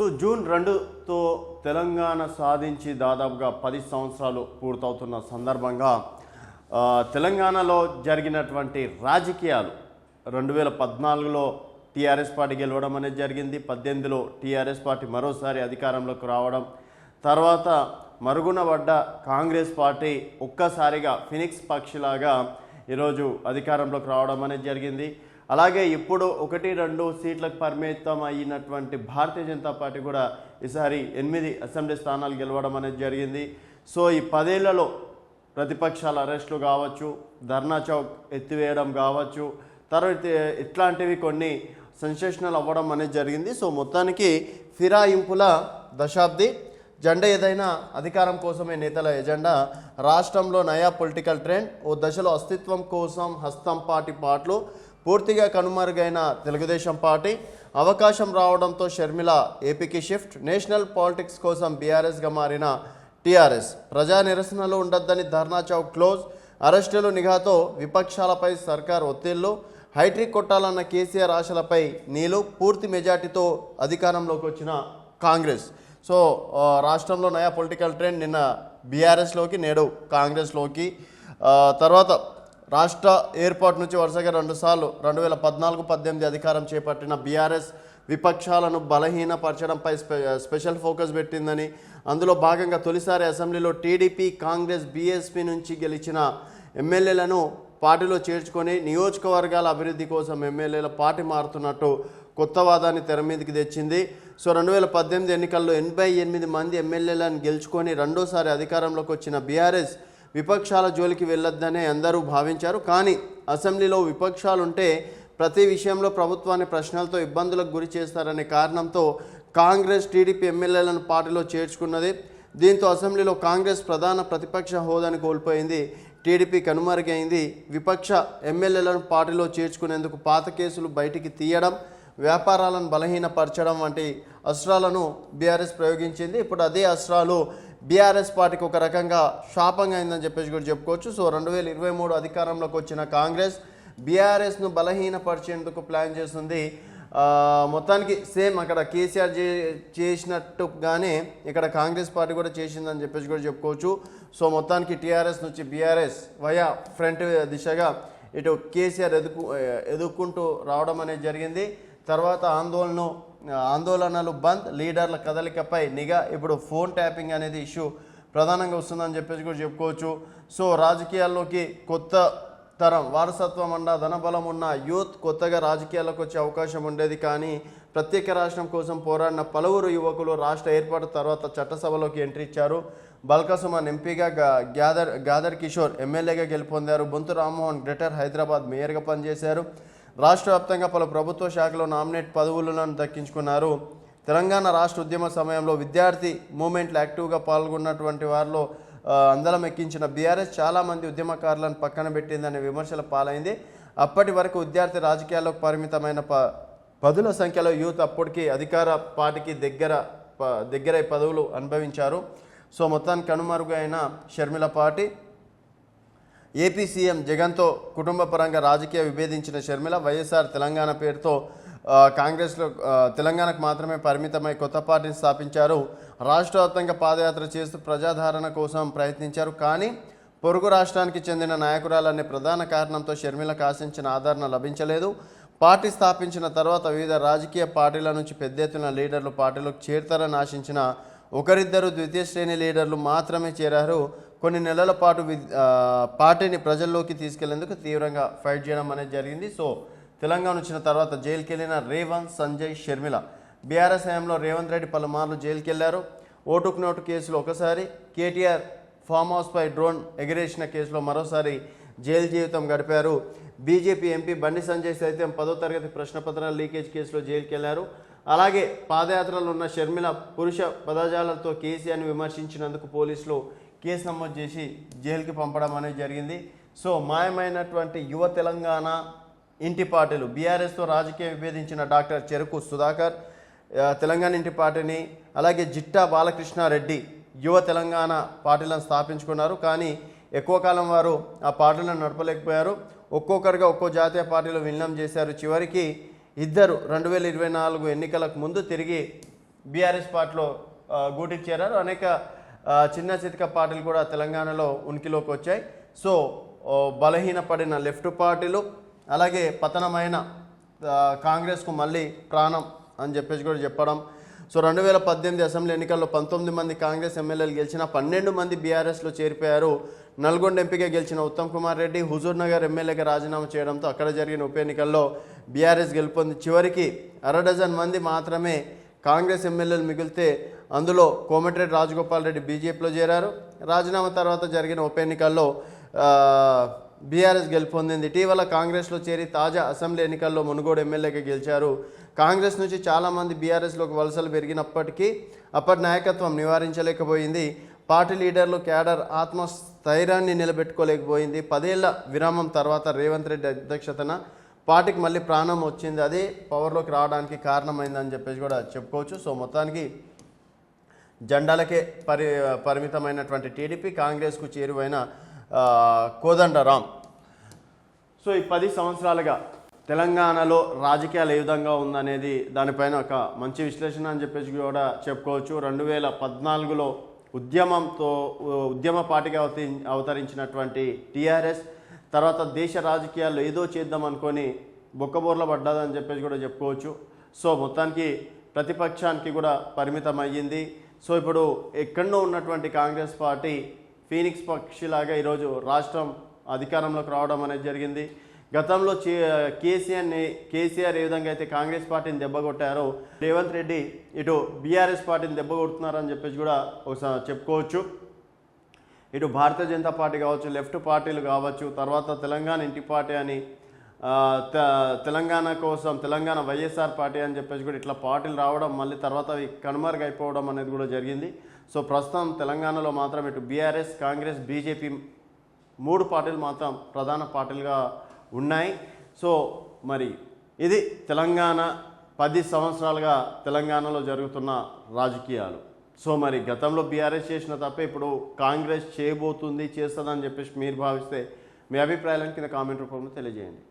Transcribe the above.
So June రెండుతో తెలంగాణ సాధించి దాదాపుగా పది సంవత్సరాలు పూర్తవుతున్న సందర్భంగా తెలంగాణలో జరిగినటువంటి రాజకీయాలు రెండు వేల పద్నాలుగులో టీఆర్ఎస్ పార్టీ గెలవడం అనేది జరిగింది పద్దెనిమిదిలో టీఆర్ఎస్ పార్టీ మరోసారి అధికారంలోకి రావడం తర్వాత మరుగున పడ్డ కాంగ్రెస్ పార్టీ ఒక్కసారిగా ఫినిక్స్ పక్షిలాగా ఈరోజు అధికారంలోకి రావడం అనేది జరిగింది. అలాగే ఇప్పుడు ఒకటి రెండు సీట్లకు పరిమితం అయినటువంటి భారతీయ జనతా పార్టీ కూడా ఈసారి ఎనిమిది అసెంబ్లీ స్థానాలు గెలవడం అనేది జరిగింది. సో ఈ పదేళ్ళలో ప్రతిపక్షాల అరెస్టులు కావచ్చు ధర్నా చౌక్ ఎత్తివేయడం కావచ్చు తర్వాత ఇట్లాంటివి కొన్ని సెన్సేషనల్ అవ్వడం అనేది జరిగింది. సో మొత్తానికి ఫిరాయింపుల దశాబ్ది జెండా ఏదైనా అధికారం కోసమే నేతల ఎజెండా రాష్ట్రంలో నయా పొలిటికల్ ట్రెండ్ ఓ దశలో అస్తిత్వం కోసం హస్తం పాటి పాటలు పూర్తిగా కనుమరుగైన తెలుగుదేశం పార్టీ. అవకాశం రావడంతో షర్మిల ఏపీకి షిఫ్ట్. నేషనల్ పాలిటిక్స్ కోసం బీఆర్ఎస్గా మారిన టీఆర్ఎస్. ప్రజా నిరసనలు ఉండొద్దని ధర్నా చౌక్ క్లోజ్. అరెస్టులు నిఘాతో విపక్షాలపై సర్కార్ ఒత్తిళ్ళు. హైట్రిక్ కొట్టాలన్న కేసీఆర్ ఆశలపై నీలు పూర్తి మెజార్టీతో అధికారంలోకి వచ్చిన కాంగ్రెస్. సో రాష్ట్రంలో నయా పొలిటికల్ ట్రెండ్ నిన్న బీఆర్ఎస్లోకి నేడు కాంగ్రెస్లోకి. తర్వాత రాష్ట్ర ఏర్పాటు నుంచి వరుసగా రెండుసార్లు రెండు వేల పద్నాలుగు పద్దెనిమిది అధికారం చేపట్టిన బీఆర్ఎస్ విపక్షాలను బలహీనపరచడంపై స్పె స్పెషల్ ఫోకస్ పెట్టిందని అందులో భాగంగా తొలిసారి అసెంబ్లీలో టీడీపీ కాంగ్రెస్ బీఎస్పీ నుంచి గెలిచిన ఎమ్మెల్యేలను పార్టీలో చేర్చుకొని నియోజకవర్గాల అభివృద్ధి కోసం ఎమ్మెల్యేల పార్టీ మారుతున్నట్టు కొత్త వాదాన్ని తెర మీదకి తెచ్చింది. సో రెండు వేల పద్దెనిమిది ఎన్నికల్లో ఎనభై ఎనిమిది మంది ఎమ్మెల్యేలను గెలుచుకొని రెండోసారి అధికారంలోకి వచ్చిన బీఆర్ఎస్ విపక్షాల జోలికి వెళ్ళొద్దనే అందరూ భావించారు. కానీ అసెంబ్లీలో విపక్షాలు ఉంటే ప్రతి విషయంలో ప్రభుత్వాన్ని ప్రశ్నలతో ఇబ్బందులకు గురి చేస్తారనే కారణంతో కాంగ్రెస్ టీడీపీ ఎమ్మెల్యేలను పార్టీలో చేర్చుకున్నది. దీంతో అసెంబ్లీలో కాంగ్రెస్ ప్రధాన ప్రతిపక్ష హోదాని కోల్పోయింది. టీడీపీ కనుమరుగైంది. విపక్ష ఎమ్మెల్యేలను పార్టీలో చేర్చుకునేందుకు పాత కేసులు బయటికి తీయడం వ్యాపారాలను బలహీనపరచడం వంటి అస్త్రాలను బీఆర్ఎస్ ప్రయోగించింది. ఇప్పుడు అదే అస్త్రాలు బీఆర్ఎస్ పార్టీకి ఒక రకంగా శాపంగా అయిందని చెప్పేసి కూడా చెప్పుకోవచ్చు. సో రెండు వేల ఇరవై మూడు అధికారంలోకి వచ్చిన కాంగ్రెస్ బీఆర్ఎస్ను బలహీనపరిచేందుకు ప్లాన్ చేస్తుంది. మొత్తానికి సేమ్ అక్కడ కేసీఆర్ చే చేసినట్టుగానే ఇక్కడ కాంగ్రెస్ పార్టీ కూడా చేసిందని చెప్పేసి కూడా చెప్పుకోవచ్చు. సో మొత్తానికి టీఆర్ఎస్ నుంచి బీఆర్ఎస్ వయా ఫ్రంట్ దిశగా ఇటు కేసీఆర్ ఎదుకు ఎదుర్కొంటూ రావడం అనేది జరిగింది. తర్వాత ఆందోళన ఆందోళనలు బంద్ లీడర్ల కదలికపై నిఘా ఇప్పుడు ఫోన్ ట్యాపింగ్ అనేది ఇష్యూ ప్రధానంగా వస్తుందని చెప్పేసి కూడా చెప్పుకోవచ్చు. సో రాజకీయాల్లోకి కొత్త తరం వారసత్వం అన్న ధనబలం ఉన్న యూత్ కొత్తగా రాజకీయాలకు వచ్చే అవకాశం ఉండేది. కానీ ప్రత్యేక రాష్ట్రం కోసం పోరాడిన పలువురు యువకులు రాష్ట్ర ఏర్పాటు తర్వాత చట్టసభలోకి ఎంట్రీ ఇచ్చారు. బల్కసుమన్ ఎంపీగా గ్యాదర్ గాదర్ కిషోర్ ఎమ్మెల్యేగా గెలుపొందారు. బొంతు రామ్మోహన్ గ్రేటర్ హైదరాబాద్ మేయర్గా పనిచేశారు. రాష్ట్ర వ్యాప్తంగా పలు ప్రభుత్వ శాఖలో నామినేట్ పదవులను దక్కించుకున్నారు. తెలంగాణ రాష్ట్ర ఉద్యమ సమయంలో విద్యార్థి మూమెంట్లు యాక్టివ్గా పాల్గొన్నటువంటి వారిలో అందలం ఎక్కించిన బీఆర్ఎస్ చాలామంది ఉద్యమకారులను పక్కన పెట్టిందనే విమర్శల పాలైంది. అప్పటి వరకు విద్యార్థి రాజకీయాల్లోకి పరిమితమైన ప పదుల సంఖ్యలో యూత్ అప్పటికి అధికార పార్టీకి దగ్గర దగ్గర పదవులు అనుభవించారు. సో మొత్తానికి కనుమరుగైన షర్మిల పార్టీ ఏపీ సీఎం జగన్తో కుటుంబ పరంగా రాజకీయ విభేదించిన షర్మిల వైఎస్ఆర్ తెలంగాణ పేరుతో కాంగ్రెస్లో తెలంగాణకు మాత్రమే పరిమితమై కొత్త పార్టీని స్థాపించారు. రాష్ట్ర వ్యాప్తంగా పాదయాత్ర చేస్తూ ప్రజాదరణ కోసం ప్రయత్నించారు. కానీ పొరుగు రాష్ట్రానికి చెందిన నాయకురాలనే ప్రధాన కారణంతో షర్మిలకు ఆశించిన ఆదరణ లభించలేదు. పార్టీ స్థాపించిన తర్వాత వివిధ రాజకీయ పార్టీల నుంచి పెద్ద ఎత్తున లీడర్లు పార్టీలోకి చేరుతారని ఆశించిన ఒకరిద్దరు ద్వితీయ శ్రేణి లీడర్లు మాత్రమే చేరారు. కొన్ని నెలల పాటు వి- పార్టీని ప్రజల్లోకి తీసుకెళ్ళేందుకు తీవ్రంగా ఫైట్ చేయడం అనేది జరిగింది. సో తెలంగాణ వచ్చిన తర్వాత జైలుకి వెళ్ళిన రేవంత్ సంజయ్ షర్మిల. బీఆర్ఎస్ హయాంలో రేవంత్ రెడ్డి పలుమార్లు జైలుకి వెళ్ళారు ఓటుకు నోటు కేసులో ఒకసారి కేటీఆర్ ఫామ్ హౌస్పై డ్రోన్ ఎగిరేసిన కేసులో మరోసారి జైలు జీవితం గడిపారు. బీజేపీ ఎంపీ బండి సంజయ్ సైతం పదో తరగతి ప్రశ్నపత్రాల లీకేజ్ కేసులో జైలుకి వెళ్ళారు అలాగే పాదయాత్రలో ఉన్న షర్మిల పురుష పదజాలతో కేసీఆర్ని విమర్శించినందుకు పోలీసులు కేసు నమోదు చేసి జైలుకి పంపడం అనేది జరిగింది. సో మాయమైనటువంటి యువ తెలంగాణ ఇంటి పార్టీలు బీఆర్ఎస్తో రాజకీయ విభేదించిన డాక్టర్ చెరుకు సుధాకర్ తెలంగాణ ఇంటి పార్టీని అలాగే జిట్టా బాలకృష్ణారెడ్డి యువ తెలంగాణ పార్టీలను స్థాపించుకున్నారు. కానీ ఎక్కువ కాలం వారు ఆ పార్టీలను నడపలేకపోయారు. ఒక్కొక్కరిగా ఒక్కో జాతీయ పార్టీలో విలీనం చేశారు. చివరికి ఇద్దరు రెండు వేల ఇరవై నాలుగు ఎన్నికలకు ముందు తిరిగి బీఆర్ఎస్ పార్టీలో గూటికి చేరారు. అనేక చిన్న చితక పార్టీలు కూడా తెలంగాణలో ఉనికిలోకి వచ్చాయి. సో బలహీనపడిన లెఫ్ట్ పార్టీలు అలాగే పతనమైన కాంగ్రెస్కు మళ్ళీ ప్రాణం అని చెప్పేసి కూడా చెప్పడం. సో రెండు వేల పద్దెనిమిది అసెంబ్లీ ఎన్నికల్లో పంతొమ్మిది మంది కాంగ్రెస్ ఎమ్మెల్యేలు గెలిచిన పన్నెండు మంది బీఆర్ఎస్లో చేరిపోయారు. నల్గొండ ఎంపీగా గెలిచిన ఉత్తమ్ కుమార్ రెడ్డి హుజూర్ నగర్ ఎమ్మెల్యేగా రాజీనామా చేయడంతో అక్కడ జరిగిన ఉప ఎన్నికల్లో బీఆర్ఎస్ గెలుపొంది. చివరికి అర డజన్ మంది మాత్రమే కాంగ్రెస్ ఎమ్మెల్యేలు మిగిలితే అందులో కోమటిరెడ్డి రాజగోపాల్ రెడ్డి బీజేపీలో చేరారు. రాజీనామా తర్వాత జరిగిన ఉప ఎన్నికల్లో బీఆర్ఎస్ గెలుపొందింది. ఇటీవల కాంగ్రెస్లో చేరి తాజా అసెంబ్లీ ఎన్నికల్లో మునుగోడు ఎమ్మెల్యేగా గెలిచారు. కాంగ్రెస్ నుంచి చాలామంది బీఆర్ఎస్లోకి వలసలు పెరిగినప్పటికీ అప్పటి నాయకత్వం నివారించలేకపోయింది. పార్టీ లీడర్లు క్యాడర్ ఆత్మస్థైర్యాన్ని నిలబెట్టుకోలేకపోయింది. పదేళ్ళ విరామం తర్వాత రేవంత్ రెడ్డి అధ్యక్షతన పార్టీకి మళ్ళీ ప్రాణం వచ్చింది అదే పవర్లోకి రావడానికి కారణమైందని చెప్పేసి కూడా చెప్పుకోవచ్చు. సో మొత్తానికి జెండాలకే పరి పరిమితమైనటువంటి టీడీపీ కాంగ్రెస్కు చేరువైన కోదండరాం. సో ఈ పది సంవత్సరాలుగా తెలంగాణలో రాజకీయాలు ఏ విధంగా ఉందనేది దానిపైన ఒక మంచి విశ్లేషణ అని చెప్పేసి కూడా చెప్పుకోవచ్చు. రెండు వేల పద్నాలుగులో ఉద్యమంతో ఉద్యమ పార్టీగా అవతరించినటువంటి టీఆర్ఎస్ తర్వాత దేశ రాజకీయాల్లో ఏదో చేద్దాం అనుకొని బొక్కబోర్ల పడ్డదని చెప్పేసి కూడా చెప్పుకోవచ్చు. సో మొత్తానికి ప్రతిపక్షానికి కూడా పరిమితం అయ్యింది. సో ఇప్పుడు ఎక్కడో ఉన్నటువంటి కాంగ్రెస్ పార్టీ ఫీనిక్స్ పక్షిలాగా ఈరోజు రాష్ట్రం అధికారంలోకి రావడం అనేది జరిగింది. గతంలో చే కేసీఆర్ని కేసీఆర్ ఏ విధంగా అయితే కాంగ్రెస్ పార్టీని దెబ్బకొట్టారో రేవంత్ రెడ్డి ఇటు బీఆర్ఎస్ పార్టీని దెబ్బకొడుతున్నారని చెప్పేసి కూడా ఒకసారి చెప్పుకోవచ్చు. ఇటు భారతీయ జనతా పార్టీ కావచ్చు లెఫ్ట్ పార్టీలు కావచ్చు తర్వాత తెలంగాణ ఇంటి పార్టీ అని తె- తెలంగాణ కోసం తెలంగాణ వైఎస్ఆర్ పార్టీ అని చెప్పేసి కూడా ఇట్లా పార్టీలు రావడం మళ్ళీ తర్వాత అవి కనుమరుగైపోవడం అనేది కూడా జరిగింది. సో ప్రస్తుతం తెలంగాణలో మాత్రం ఇటు బీఆర్ఎస్ కాంగ్రెస్ బీజేపీ మూడు పార్టీలు మాత్రం ప్రధాన పార్టీలుగా ఉన్నాయి. సో మరి ఇది తెలంగాణ పది సంవత్సరాలుగా తెలంగాణలో జరుగుతున్న రాజకీయాలు. సో మరి గతంలో బీఆర్ఎస్ చేసిన తప్ప ఇప్పుడు కాంగ్రెస్ చేయబోతుంది చేస్తుందని చెప్పేసి మీరు భావిస్తే మీ అభిప్రాయాలను కింద కామెంట్ రూపంలో తెలియజేయండి.